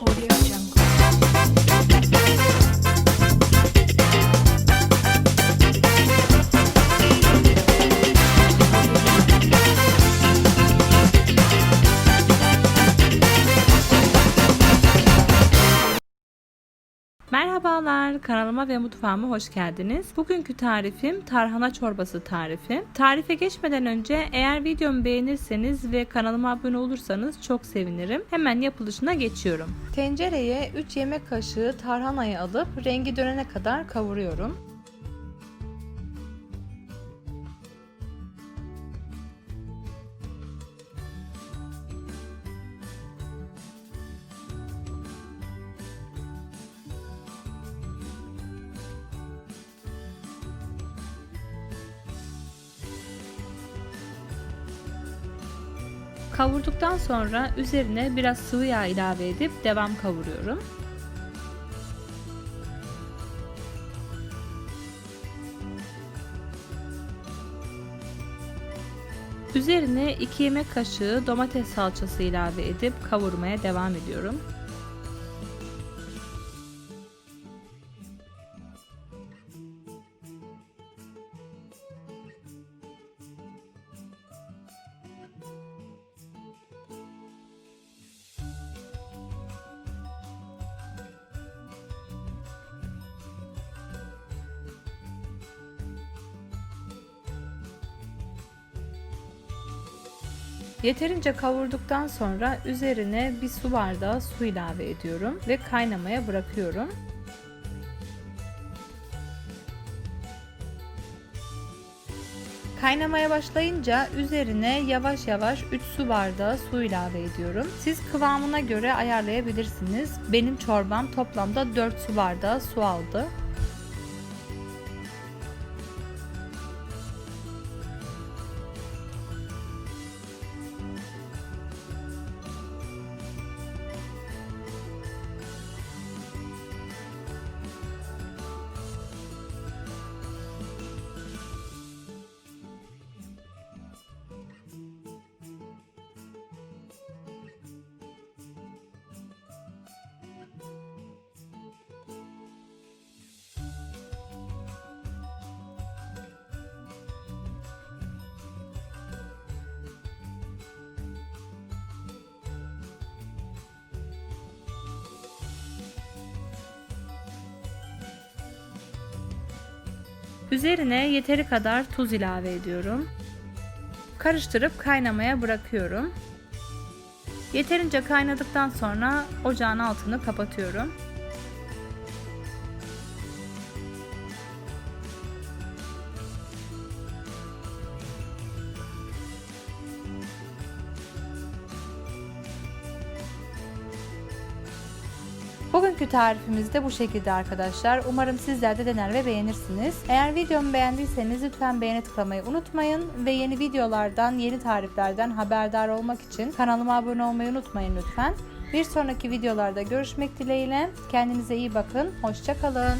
Audio Jungle. Merhabalar, kanalıma ve mutfağıma hoş geldiniz. Bugünkü tarifim tarhana çorbası tarifi. Tarife geçmeden önce eğer videomu beğenirseniz ve kanalıma abone olursanız çok sevinirim. Hemen yapılışına geçiyorum. Tencereye 3 yemek kaşığı tarhanayı alıp rengi dönene kadar kavuruyorum. Kavurduktan sonra üzerine biraz sıvı yağ ilave edip devam kavuruyorum. Üzerine 2 yemek kaşığı domates salçası ilave edip kavurmaya devam ediyorum. Yeterince kavurduktan sonra üzerine bir su bardağı su ilave ediyorum ve kaynamaya bırakıyorum. Kaynamaya başlayınca üzerine yavaş yavaş 3 su bardağı su ilave ediyorum. Siz kıvamına göre ayarlayabilirsiniz. Benim çorbam toplamda 4 su bardağı su aldı. Üzerine yeteri kadar tuz ilave ediyorum. Karıştırıp kaynamaya bırakıyorum. Yeterince kaynadıktan sonra ocağın altını kapatıyorum. Bugünkü tarifimiz de bu şekilde arkadaşlar. Umarım sizler de dener ve beğenirsiniz. Eğer videomu beğendiyseniz lütfen beğeni tıklamayı unutmayın ve yeni videolardan, yeni tariflerden haberdar olmak için kanalıma abone olmayı unutmayın lütfen. Bir sonraki videolarda görüşmek dileğiyle. Kendinize iyi bakın. Hoşçakalın.